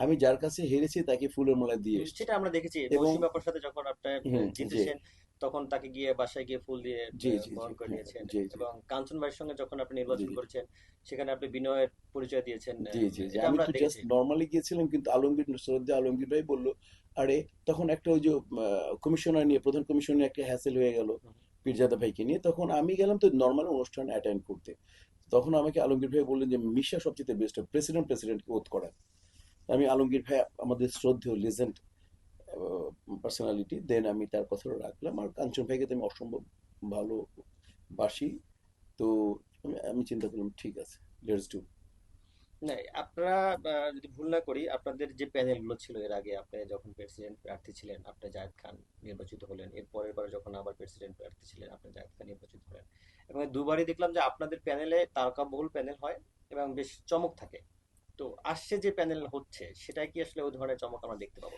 আমি যার কাছে হেরেছি তাকে ফুলের মালা দিয়ে এসেছি সেটা আমরা দেখেছি। মৌসুমী আপার সাথে যখন আপনার জিতেছেন তখন তাকে গিয়ে বাসায় গিয়ে ফুল দিয়ে বরণ করে নিয়েছেন। এবং কাঞ্চন ভাইয়ের সঙ্গে যখন আপনি নির্বাচন। করেছেন সেখানে আপনি বিনয়ের পরিচয় দিয়েছেন জি জি জি। আমি তো জাস্ট নর্মালি গিয়েছিলাম কিন্তু আলমগীর শ্রদ্ধা আলমগীর ভাই বলল আরে তখন একটা ওই যে কমিশনার নিয়ে প্রধান কমিশনার একটা হ্যাসেল হয়ে গেল। পীরজাদা ভাইকে নিয়ে। তখন আমি গেলাম তো নর্মাল অনুষ্ঠান অ্যাটেন্ড করতে। তখন আমাকে আলমগীর ভাই বললেন যে মিশা সবচেয়ে বেস্ট প্রেসিডেন্ট প্রেসিডেন্টকে ওত করা আমি আলমগীর ভাই আমাদের শ্রদ্ধেয় লিজেন্ড পার্সোনালিটি দেন আমি তার কথাটা রাখলাম। আর কাঞ্চন ভাইকে তো আমি অসম্ভব ভালো বাসি তো আমি- চিন্তা করলাম, ঠিক আছে লেটস ডু না আপনারা যদি ভুল না করি, আপনাদের যে প্যানেলগুলো ছিল, এর আগে আপনি যখন প্রেসিডেন্ট প্রার্থী ছিলেন, আপনি জায়েদ খান নির্বাচিত হলেন। এর পরের বার যখন আবার প্রেসিডেন্ট প্রার্থী ছিলেন, আপনি জায়েদ খান নির্বাচিত হলেন। এবং দুবারই দেখলাম যে আপনাদের প্যানেলে তারকাবহুল প্যানেল হয় এবং বেশ চমক থাকে। তো আসছে যে প্যানেল হচ্ছে, সেটাই কি আসলে ওই ধরনের চমক আমরা দেখতে পাবো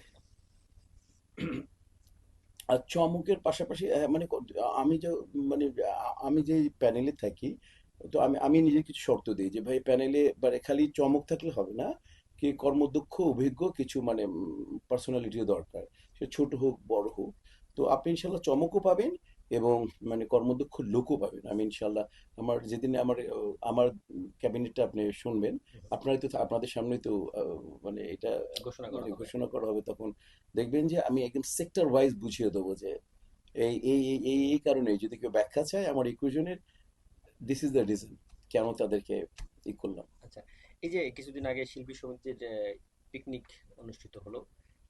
আর চমকের পাশাপাশি মানে আমি যে মানে আমি যে প্যানেলে থাকি, তো আমি আমি নিজে কিছু শর্ত দিই যে, ভাই, প্যানেলে মানে খালি চমক থাকলে হবে না, কি কর্মদক্ষ, অভিজ্ঞ, কিছু মানে পার্সোনালিটিও দরকার, সে ছোট হোক, বড় হোক। তো আপনি ইনশাল্লাহ চমকও পাবেন এবং মানে কর্মদক্ষ লোকও পাবেন। আমি ইনশাল্লাহ আমার যেদিন আমার আমার ক্যাবিনেটটা আপনি শুনবেন আপনারা তো আপনাদের সামনে তো মানে এটা ঘোষণা করা মানে হবে। ঘোষণা করা হবে তখন দেখবেন যে আমি একদম সেক্টর ওয়াইজ বুঝিয়ে দেবো যে এই এই এই এই এই কারণে যদি কেউ ব্যাখ্যা চায় আমার ইকুয়েশনের দিস ইজ দ্য রিজন কেন তাদেরকে ই করলাম। আচ্ছা এই যে কিছুদিন আগে শিল্পী সমিতির পিকনিক অনুষ্ঠিত হলো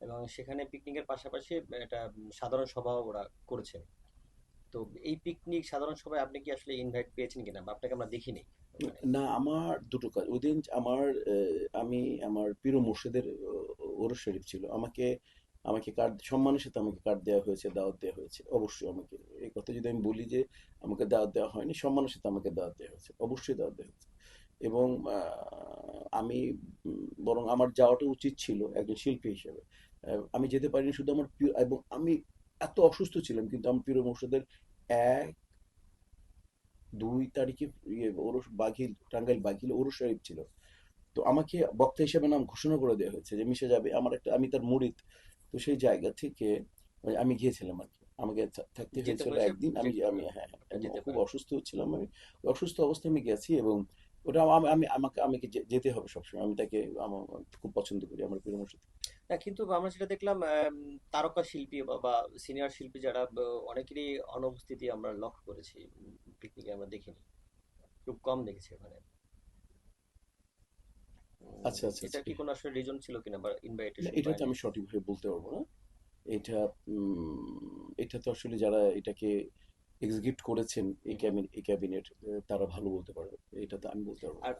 এবং সেখানে পিকনিকের পাশাপাশি একটা সাধারণ সভাও ওরা করেছে। তো এই পিকনিক সাধারণ সবাই আপনি কি আসলে ইনভাইট পেয়েছেন কিনা আপনাকে আমরা দেখিনি? না, আমার দুটো কাজ। ওই দিন আমার আমি, আমার প্রিয় মুর্শিদের ওরস শরীফ ছিল। আমাকে আমাকে কার্ড সম্মানের সাথে আমাকে কার্ড দেওয়া হয়েছে, দাওয়াত দেওয়া হয়েছে। অবশ্যই আমাকে, এই কথা যদি আমি বলি যে আমাকে দাওয়াত দেওয়া হয়নি, সম্মানের সাথে আমাকে দাওয়াত দেওয়া হয়েছে। অবশ্যই দাওয়াত দেওয়া হয়েছে। এবং আমি বরং আমার যাওয়াটা উচিত ছিল একজন শিল্পী হিসেবে। আমি যেতে পারিনি শুধু আমার এবং আমি এত অসুস্থ ছিলাম কিন্তু আমার প্রিয় মুর্শিদের এক দুই তারিখে ইয়ে ওরস বাঘিল টাঙ্গাইল বাঘিল ওরস শরীফ ছিল। তো আমাকে বক্তা হিসেবে নাম ঘোষণা করে দেওয়া হয়েছে যে মিশে যাবে। আমার একটা আমি তার মুরিদ তো সেই জায়গা থেকে আমি গিয়েছিলাম আর কি। আমাকে থাকতে যেতে হয়েছিল একদিন। আমি আমি হ্যাঁ হ্যাঁ, যেতে খুব অসুস্থ ছিলাম আমি। অসুস্থ অবস্থায় আমি গেছি এবং ওটা আমি আমি আমাকে আমাকে যেতে হবে সবসময়। আমি তাকে আমার খুব পছন্দ করি আমার প্রিয় কিন্তু আমরা যেটা দেখলাম তারকা শিল্পী বা সিনিয়র শিল্পী যারা অনেকেরই অনুপস্থিতি আমরা লক্ষ্য করেছি পিকনিকে আমরা দেখিনি। খুব কম দেখেছি ওখানে আচ্ছা, আচ্ছা, এটা আচ্ছা। কি কোনো আসলে রিজন ছিল কিনা বা ইনভাইটেশন এটা তো আমি সঠিকভাবে বলতে পারব না। এটা এটা তো আসলে যারা এটাকে এক্সিকিউট করেছেন এই ক্যাবিনেট ক্যাবিনেট তারা ভালো বলতে পারবে। এটা তো আমি বলতে পারব আর